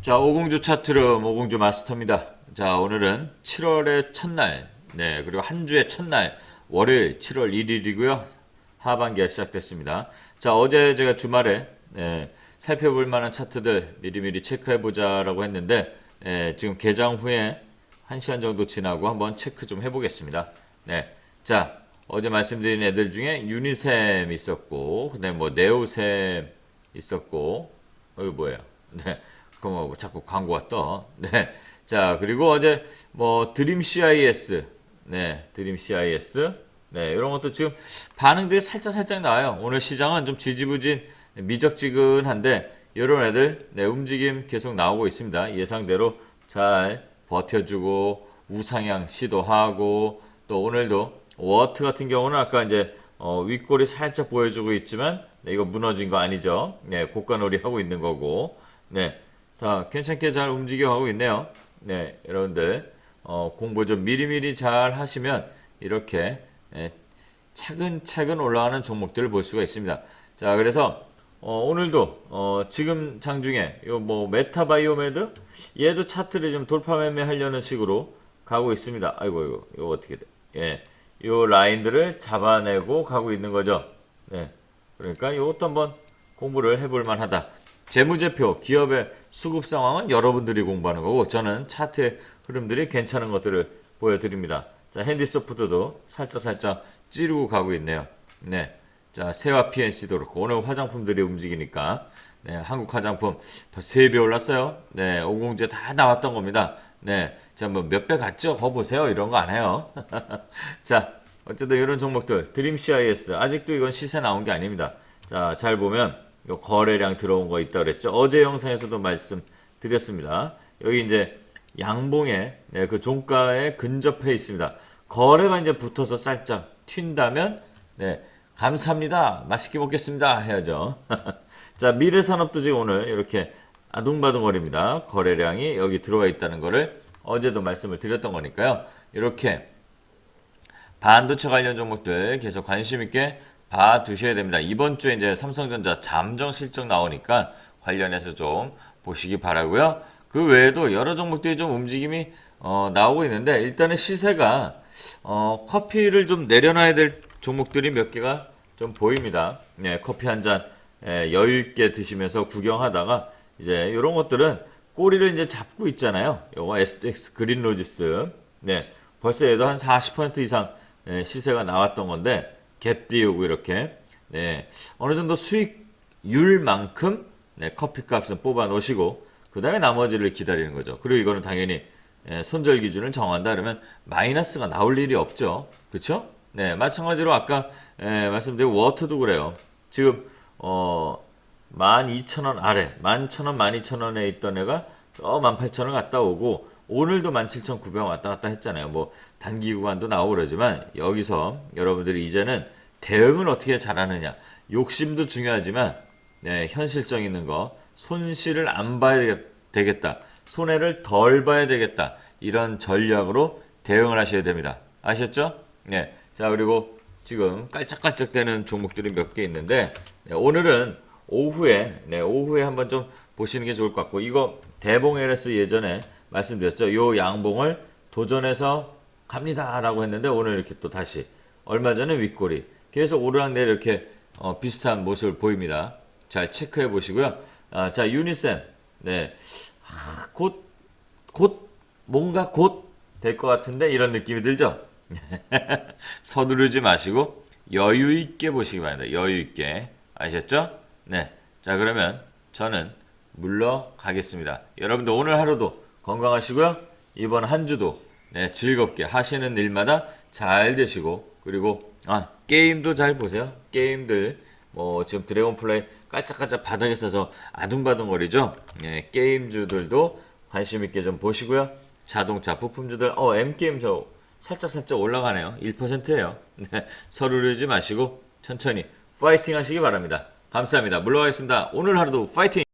자, 오공주 차트룸 오공주 마스터입니다. 자, 오늘은 7월의 첫날, 네, 그리고 한 주의 첫날, 월요일 7월 1일이고요. 하반기가 시작됐습니다. 자, 어제 제가 주말에 네, 살펴볼 만한 차트들 미리미리 체크해 보자라고 했는데 네, 지금 개장 후에 1시간 정도 지나고 한번 체크 좀 해보겠습니다. 네, 자, 어제 말씀드린 애들 중에 유니셈 있었고, 그다음에 뭐 네오셈 있었고, 어, 이거 뭐예요? 네. 그거 뭐 자꾸 광고가 떠. 네. 자, 그리고 어제 뭐 드림 CIS. 네. 드림 CIS. 네. 이런 것도 지금 반응들이 살짝 살짝 나와요. 오늘 시장은 좀 지지부진 미적지근한데 이런 애들 네, 움직임 계속 나오고 있습니다. 예상대로 잘 버텨주고 우상향 시도하고 또 오늘도 워트 같은 경우는 아까 이제 어, 윗골이 살짝 보여주고 있지만 네, 이거 무너진 거 아니죠? 네, 고가놀이 하고 있는 거고 네, 다 괜찮게 잘 움직여 가고 있네요. 네, 여러분들 어, 공부 좀 미리미리 잘 하시면 이렇게 예, 차근차근 올라가는 종목들을 볼 수가 있습니다. 자, 그래서 어, 오늘도 어, 지금 장중에 요뭐 메타바이오메드 얘도 차트를 좀 돌파 매매하려는 식으로 가고 있습니다. 아이고 이거 이거 어떻게 돼? 예. 요 라인들을 잡아내고 가고 있는 거죠. 네. 그러니까 이것도 한번 공부를 해볼 만하다. 재무제표, 기업의 수급 상황은 여러분들이 공부하는 거고 저는 차트의 흐름들이 괜찮은 것들을 보여드립니다. 자, 핸디소프트도 살짝 살짝 찌르고 가고 있네요. 네. 자, 세화 PNC도 그렇고 오늘 화장품들이 움직이니까 네, 한국 화장품 3배 올랐어요. 네, 오공제 다 나왔던 겁니다. 네. 자, 뭐 몇 배 갔죠? 거 보세요. 이런 거 안 해요. 자, 어쨌든 이런 종목들 드림 CIS 아직도 이건 시세 나온 게 아닙니다. 자, 잘 보면 요 거래량 들어온 거 있다 그랬죠. 어제 영상에서도 말씀드렸습니다. 여기 이제 양봉에 네, 그 종가에 근접해 있습니다. 거래가 이제 붙어서 살짝 튄다면 네, 감사합니다. 맛있게 먹겠습니다. 해야죠. 자, 미래산업도 지금 오늘 이렇게 아둥바둥거립니다. 거래량이 여기 들어와 있다는 거를 어제도 말씀을 드렸던 거니까요. 이렇게 반도체 관련 종목들 계속 관심 있게 봐 두셔야 됩니다. 이번 주에 이제 삼성전자 잠정 실적 나오니까 관련해서 좀 보시기 바라고요. 그 외에도 여러 종목들이 좀 움직임이 어, 나오고 있는데 일단은 시세가 어, 커피를 좀 내려놔야 될 종목들이 몇 개가 좀 보입니다. 네, 커피 한 잔 여유 있게 드시면서 구경하다가 이제 이런 것들은 꼬리를 이제 잡고 있잖아요. 요거 STX 그린로지스. 네. 벌써 얘도 한 40% 이상 네, 시세가 나왔던 건데 갭 띄우고 이렇게 네. 어느 정도 수익률만큼 네, 커피값은 뽑아 놓으시고 그 다음에 나머지를 기다리는 거죠. 그리고 이거는 당연히 예, 손절 기준을 정한다 그러면 마이너스가 나올 일이 없죠. 그렇죠? 네, 마찬가지로 아까 예, 말씀드린 워터도 그래요. 지금 어 12,000원 아래, 11,000원, 12,000원에 있던 애가 저 18,000원 갔다 오고 오늘도 17,900원 왔다 갔다 했잖아요. 뭐 단기 구간도 나오고 그러지만 여기서 여러분들이 이제는 대응을 어떻게 잘하느냐. 욕심도 중요하지만 네, 현실성 있는 거 손실을 안 봐야 되겠다. 손해를 덜 봐야 되겠다. 이런 전략으로 대응을 하셔야 됩니다. 아셨죠? 네. 자, 그리고 지금 깔짝깔짝대는 종목들이 몇 개 있는데 네, 오늘은 오후에 네, 오후에 한번 좀 보시는 게 좋을 것 같고 이거 대봉 LS 예전에 말씀드렸죠. 요 양봉을 도전해서 갑니다라고 했는데 오늘 이렇게 또 다시 얼마 전에 윗골이 계속 오르락내리 이렇게 어, 비슷한 모습을 보입니다. 잘 체크해 보시고요. 아, 자 유니셈 네. 아, 곧, 곧, 뭔가 곧 될 것 같은데 이런 느낌이 들죠? 서두르지 마시고 여유 있게 보시기 바랍니다. 여유 있게. 아셨죠? 네. 자, 그러면 저는 물러가겠습니다. 여러분들 오늘 하루도 건강하시고요. 이번 한 주도 네, 즐겁게 하시는 일마다 잘 되시고 그리고 아, 게임도 잘 보세요. 게임들 뭐 지금 드래곤 플레이 깔짝깔짝 바닥에 서서 아둥바둥거리죠. 예, 게임주들도 관심 있게 좀 보시고요. 자동차 부품주들 어 M 게임 저 살짝 살짝 올라가네요. 1%예요. 네, 서두르지 마시고 천천히 파이팅 하시기 바랍니다. 감사합니다. 물러가겠습니다. 오늘 하루도 파이팅!